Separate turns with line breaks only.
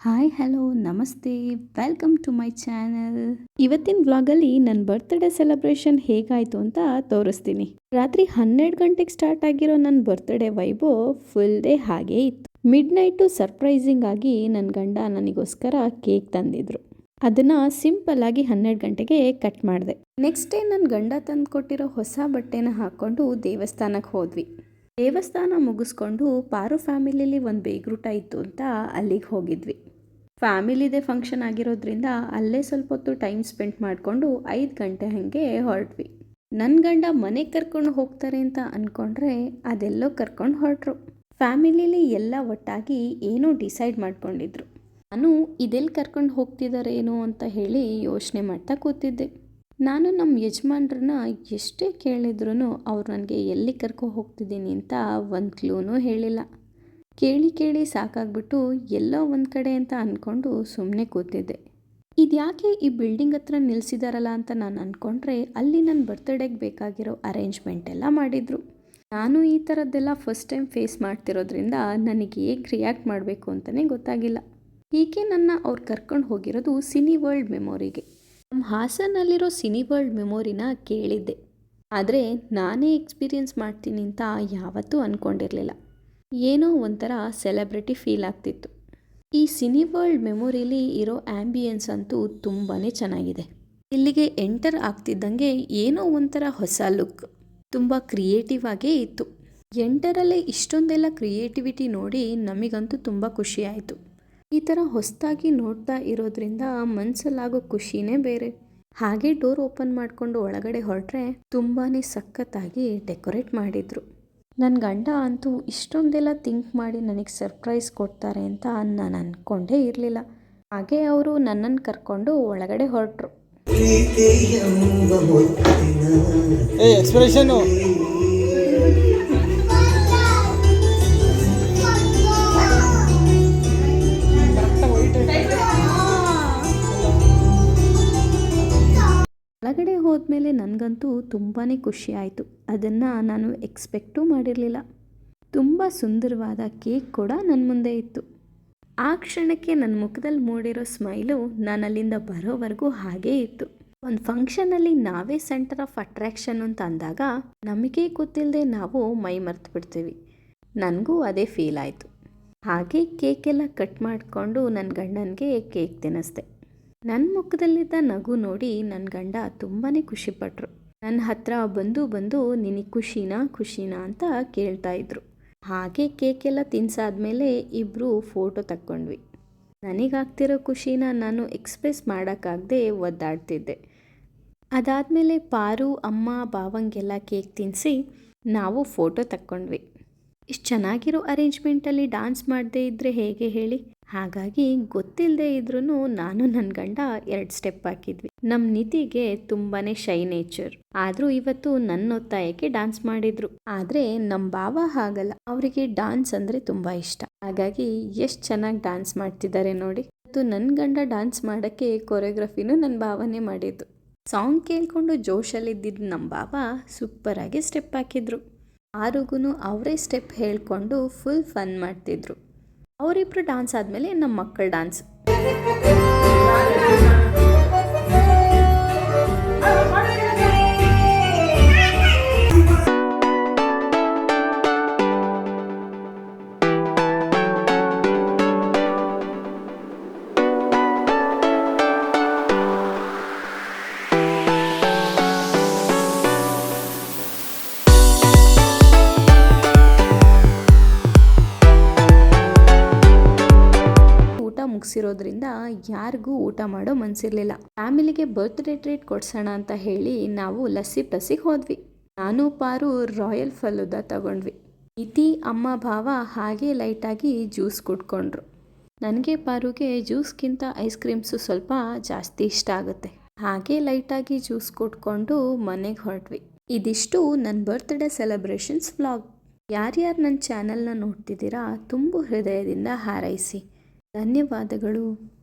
Hi hello namaste welcome to my channel ಇವತ್ತಿನ ವ್ಲಾಗಲ್ಲಿ ನನ್ನ ಬರ್ತ್ಡೇ ಸೆಲೆಬ್ರೇಷನ್ ಹೇಗಾಯಿತು ಅಂತ ತೋರಿಸ್ತೀನಿ. ರಾತ್ರಿ ಹನ್ನೆರಡು ಗಂಟೆಗೆ ಸ್ಟಾರ್ಟ್ ಆಗಿರೋ ನನ್ನ ಬರ್ತ್ಡೇ ವೈಬು ಫುಲ್ ಡೇ ಹಾಗೇ ಇತ್ತು. ಮಿಡ್ ನೈಟು ಸರ್ಪ್ರೈಸಿಂಗ್ ಆಗಿ ನನ್ನ ಗಂಡ ನನಗೋಸ್ಕರ ಕೇಕ್ ತಂದಿದ್ರು. ಅದನ್ನ ಸಿಂಪಲ್ ಆಗಿ ಹನ್ನೆರಡು ಗಂಟೆಗೆ ಕಟ್ ಮಾಡಿದೆ. ನೆಕ್ಸ್ಟ್ ಡೇ ನನ್ನ ಗಂಡ ತಂದು ಕೊಟ್ಟಿರೋ ಹೊಸ ಬಟ್ಟೆನ ಹಾಕೊಂಡು ದೇವಸ್ಥಾನಕ್ಕೆ ಹೋದ್ವಿ. ದೇವಸ್ಥಾನ ಮುಗಿಸ್ಕೊಂಡು ಪಾರು ಫ್ಯಾಮಿಲಿಲಿ ಒಂದು ಬೇಗ್ರೂಟ ಇತ್ತು ಅಂತ ಅಲ್ಲಿಗೆ ಹೋಗಿದ್ವಿ. ಫ್ಯಾಮಿಲಿದೆ ಫಂಕ್ಷನ್ ಆಗಿರೋದ್ರಿಂದ ಅಲ್ಲೇ ಸ್ವಲ್ಪ ಹೊತ್ತು ಟೈಮ್ ಸ್ಪೆಂಡ್ ಮಾಡಿಕೊಂಡು ಐದು ಗಂಟೆ ಹಾಗೆ ಹೊರಟ್ವಿ. ನನ್ನ ಗಂಡ ಮನೆಗೆ ಕರ್ಕೊಂಡು ಹೋಗ್ತಾರೆ ಅಂತ ಅಂದ್ಕೊಂಡ್ರೆ ಅದೆಲ್ಲೋ ಕರ್ಕೊಂಡು ಹೊರಟ್ರು. ಫ್ಯಾಮಿಲಿಲಿ ಎಲ್ಲ ಒಟ್ಟಾಗಿ ಏನೋ ಡಿಸೈಡ್ ಮಾಡ್ಕೊಂಡಿದ್ರು. ನಾನು ಇದೆಲ್ಲಿ ಕರ್ಕೊಂಡು ಹೋಗ್ತಿದಾರೇನೋ ಅಂತ ಹೇಳಿ ಯೋಚನೆ ಮಾಡ್ತಾ ಕೂತಿದ್ದೆ. ನಾನು ನಮ್ಮ ಯಜಮಾನ್ರನ್ನ ಎಷ್ಟೇ ಕೇಳಿದ್ರೂ ಅವ್ರು ನನಗೆ ಎಲ್ಲಿ ಕರ್ಕೊ ಹೋಗ್ತಿದ್ದೀನಿ ಅಂತ ಒಂದು ಕ್ಲೂನೂ ಹೇಳಿಲ್ಲ. ಕೇಳಿ ಕೇಳಿ ಸಾಕಾಗ್ಬಿಟ್ಟು ಎಲ್ಲೋ ಒಂದು ಕಡೆ ಅಂತ ಅಂದ್ಕೊಂಡು ಸುಮ್ಮನೆ ಕೂತಿದ್ದೆ. ಇದ್ಯಾಕೆ ಈ ಬಿಲ್ಡಿಂಗ್ ಹತ್ರ ನಿಲ್ಲಿಸಿದಾರಲ್ಲ ಅಂತ ನಾನು ಅಂದ್ಕೊಂಡ್ರೆ ಅಲ್ಲಿ ನನ್ನ ಬರ್ತ್ಡೇಗೆ ಬೇಕಾಗಿರೋ ಅರೇಂಜ್ಮೆಂಟ್ ಎಲ್ಲ ಮಾಡಿದರು. ನಾನು ಈ ಥರದ್ದೆಲ್ಲ ಫಸ್ಟ್ ಟೈಮ್ ಫೇಸ್ ಮಾಡ್ತಿರೋದ್ರಿಂದ ನನಗೆ ಹೇಗೆ ರಿಯಾಕ್ಟ್ ಮಾಡಬೇಕು ಅಂತಲೇ ಗೊತ್ತಾಗಿಲ್ಲ. ಹೀಗೆ ನನ್ನ ಅವ್ರು ಕರ್ಕೊಂಡು ಹೋಗಿರೋದು ಸಿನಿ ವರ್ಲ್ಡ್ ಮೆಮೊರಿಗೆ ನಮ್ಮ ಹಾಸನಲ್ಲಿರೋ ಸಿನಿ ವರ್ಲ್ಡ್ ಮೆಮೊರಿನ ಕೇಳಿದ್ದೆ. ಆದರೆ ನಾನೇ ಎಕ್ಸ್ಪೀರಿಯನ್ಸ್ ಮಾಡ್ತೀನಿ ಅಂತ ಯಾವತ್ತೂ ಅಂದ್ಕೊಂಡಿರಲಿಲ್ಲ ಏನೋ ಒಂಥರ ಸೆಲೆಬ್ರಿಟಿ ಫೀಲ್ ಆಗ್ತಿತ್ತು. ಈ ಸಿನಿ ವರ್ಲ್ಡ್ ಮೆಮೊರಿಲಿ ಇರೋ ಆ್ಯಂಬಿಯನ್ಸ್ ಅಂತೂ ತುಂಬಾ ಚೆನ್ನಾಗಿದೆ. ಇಲ್ಲಿಗೆ ಎಂಟರ್ ಆಗ್ತಿದ್ದಂಗೆ ಏನೋ ಒಂಥರ ಹೊಸ ಲುಕ್, ತುಂಬ ಕ್ರಿಯೇಟಿವ್ ಆಗೇ ಇತ್ತು. ಎಂಟರಲ್ಲೇ ಇಷ್ಟೊಂದೆಲ್ಲ ಕ್ರಿಯೇಟಿವಿಟಿ ನೋಡಿ ನಮಗಂತೂ ತುಂಬ ಖುಷಿ ಆಯಿತು. ಈ ಥರ ಹೊಸದಾಗಿ ನೋಡ್ತಾ ಇರೋದ್ರಿಂದ ಮನಸ್ಸಲ್ಲಾಗೋ ಖುಷಿನೇ ಬೇರೆ. ಹಾಗೆ ಡೋರ್ ಓಪನ್ ಮಾಡಿಕೊಂಡು ಒಳಗಡೆ ಹೊರಟ್ರೆ ತುಂಬಾ ಸಖತ್ತಾಗಿ ಡೆಕೋರೇಟ್ ಮಾಡಿದರು. ನನ್ನ ಗಂಡ ಅಂತೂ ಇಷ್ಟೊಂದೆಲ್ಲ ಥಿಂಕ್ ಮಾಡಿ ನನಗೆ ಸರ್ಪ್ರೈಸ್ ಕೊಡ್ತಾರೆ ಅಂತ ನಾನು ಅಂದ್ಕೊಂಡೇ ಇರಲಿಲ್ಲ. ಹಾಗೆ ಅವರು ನನ್ನನ್ನು ಕರ್ಕೊಂಡು ಒಳಗಡೆ ಹೊರಟ್ರು. ಹೋದ್ಮೇಲೆ ನನಗಂತೂ ತುಂಬಾ ಖುಷಿ ಆಯಿತು. ಅದನ್ನು ನಾನು ಎಕ್ಸ್ಪೆಕ್ಟೂ ಮಾಡಿರಲಿಲ್ಲ. ತುಂಬ ಸುಂದರವಾದ ಕೇಕ್ ಕೂಡ ನನ್ನ ಮುಂದೆ ಇತ್ತು. ಆ ಕ್ಷಣಕ್ಕೆ ನನ್ನ ಮುಖದಲ್ಲಿ ಮೂಡಿರೋ ಸ್ಮೈಲು ನಾನು ಅಲ್ಲಿಂದ ಬರೋವರೆಗೂ ಹಾಗೇ ಇತ್ತು. ಒಂದು ಫಂಕ್ಷನಲ್ಲಿ ನಾವೇ ಸೆಂಟರ್ ಆಫ್ ಅಟ್ರಾಕ್ಷನ್ ಅಂತ ಅಂದಾಗ ನಮಗೆ ಗೊತ್ತಿಲ್ಲದೆ ನಾವು ಮೈ ಮರ್ತು ಬಿಡ್ತೀವಿ. ನನಗೂ ಅದೇ ಫೀಲ್ ಆಯಿತು. ಹಾಗೆ ಕೇಕೆಲ್ಲ ಕಟ್ ಮಾಡಿಕೊಂಡು ನನ್ನ ಗಂಡನಿಗೆ ಕೇಕ್ ತಿನ್ನಿಸ್ದೆ. ನನ್ನ ಮುಖದಲ್ಲಿದ್ದ ನಗು ನೋಡಿ ನನ್ನ ಗಂಡ ತುಂಬಾ ಖುಷಿಪಟ್ರು ನನ್ನ ಹತ್ರ ಬಂದು ಬಂದು ನಿನಗೆ ಖುಷಿನಾ ಖುಷಿನಾ ಅಂತ ಕೇಳ್ತಾ ಇದ್ರು. ಹಾಗೆ ಕೇಕೆಲ್ಲ ತಿನ್ಸಾದ್ಮೇಲೆ ಇಬ್ಬರು ಫೋಟೋ ತಕ್ಕೊಂಡ್ವಿ. ನನಗಾಗ್ತಿರೋ ಖುಷಿನ ನಾನು ಎಕ್ಸ್ಪ್ರೆಸ್ ಮಾಡೋಕ್ಕಾಗದೆ ಒದ್ದಾಡ್ತಿದ್ದೆ. ಅದಾದಮೇಲೆ ಪಾರು, ಅಮ್ಮ ಬಾವಂಗೆಲ್ಲ ಕೇಕ್ ತಿನ್ನಿಸಿ ನಾವು ಫೋಟೋ ತಕ್ಕೊಂಡ್ವಿ. ಇಷ್ಟು ಚೆನ್ನಾಗಿರೋ ಅರೇಂಜ್ಮೆಂಟಲ್ಲಿ ಡಾನ್ಸ್ ಮಾಡದೇ ಇದ್ದರೆ ಹೇಗೆ ಹೇಳಿ? ಹಾಗಾಗಿ ಗೊತ್ತಿಲ್ಲದೆ ಇದ್ರೂ ನಾನು ನನ್ನ ಗಂಡ ಎರಡು ಸ್ಟೆಪ್ ಹಾಕಿದ್ವಿ. ನಮ್ಮ ನಿಧಿಗೆ ತುಂಬಾ ಶೈ ನೇಚರ್. ಆದರೂ ಇವತ್ತು ನನ್ನ ಒತ್ತಾಯಕ್ಕೆ ಡಾನ್ಸ್ ಮಾಡಿದ್ರು. ಆದರೆ ನಮ್ಮ ಭಾವ ಹಾಗಲ್ಲ. ಅವರಿಗೆ ಡಾನ್ಸ್ ಅಂದರೆ ತುಂಬ ಇಷ್ಟ. ಹಾಗಾಗಿ ಎಷ್ಟು ಚೆನ್ನಾಗಿ ಡಾನ್ಸ್ ಮಾಡ್ತಿದ್ದಾರೆ ನೋಡಿ. ಮತ್ತು ನನ್ನ ಗಂಡ ಡಾನ್ಸ್ ಮಾಡೋಕ್ಕೆ ಕೊರಿಯೋಗ್ರಫಿನೂ ನನ್ನ ಭಾವನೆ ಮಾಡಿದ್ದು. ಸಾಂಗ್ ಕೇಳಿಕೊಂಡು ಜೋಶಲ್ಲಿದ್ದಿದ್ದು ನಮ್ಮ ಭಾವ ಸೂಪರಾಗಿ ಸ್ಟೆಪ್ ಹಾಕಿದ್ರು. ಆರುಗೂ ಅವರೇ ಸ್ಟೆಪ್ ಹೇಳಿಕೊಂಡು ಫುಲ್ ಫನ್ ಮಾಡ್ತಿದ್ರು. ಅವರಿಬ್ರು ಡ್ಯಾನ್ಸ್ ಆದಮೇಲೆ ನಮ್ಮ ಮಕ್ಕಳ ಡಾನ್ಸ್ ಮುಗಿಸಿರೋದ್ರಿಂದ ಯಾರಿಗೂ ಊಟ ಮಾಡೋ ಮನ್ಸಿರ್ಲಿಲ್ಲ. ಫ್ಯಾಮಿಲಿಗೆ ಬರ್ತ್ಡೇ ಟ್ರೀಟ್ ಕೊಡ್ಸೋಣ ಅಂತ ಹೇಳಿ ನಾವು ಲಸ್ಸಿ ಪ್ಲಸ್ಸಿಗೆ ಹೋದ್ವಿ. ನಾನು ಪಾರು ರಾಯಲ್ ಫಲೂದ ತಗೊಂಡ್ವಿ. ಇತಿ ಅಮ್ಮ ಭಾವ ಹಾಗೆ ಲೈಟಾಗಿ ಜ್ಯೂಸ್ ಕುಡ್ಕೊಂಡ್ರು. ನನಗೆ ಪಾರುಗೆ ಜ್ಯೂಸ್ಗಿಂತ ಐಸ್ ಕ್ರೀಮ್ಸು ಸ್ವಲ್ಪ ಜಾಸ್ತಿ ಇಷ್ಟ ಆಗುತ್ತೆ. ಹಾಗೆ ಲೈಟಾಗಿ ಜ್ಯೂಸ್ ಕುಡ್ಕೊಂಡು ಮನೆಗೆ ಹೊರಟ್ವಿ. ಇದಿಷ್ಟು ನನ್ನ ಬರ್ತ್ಡೇ ಸೆಲೆಬ್ರೇಷನ್ಸ್ ವ್ಲಾಗ್ ಯಾರ್ಯಾರು ನನ್ನ ಚಾನಲ್ನ ನೋಡ್ತಿದ್ದೀರಾ, ತುಂಬು ಹೃದಯದಿಂದ ಹಾರೈಸಿ. ಧನ್ಯವಾದಗಳು.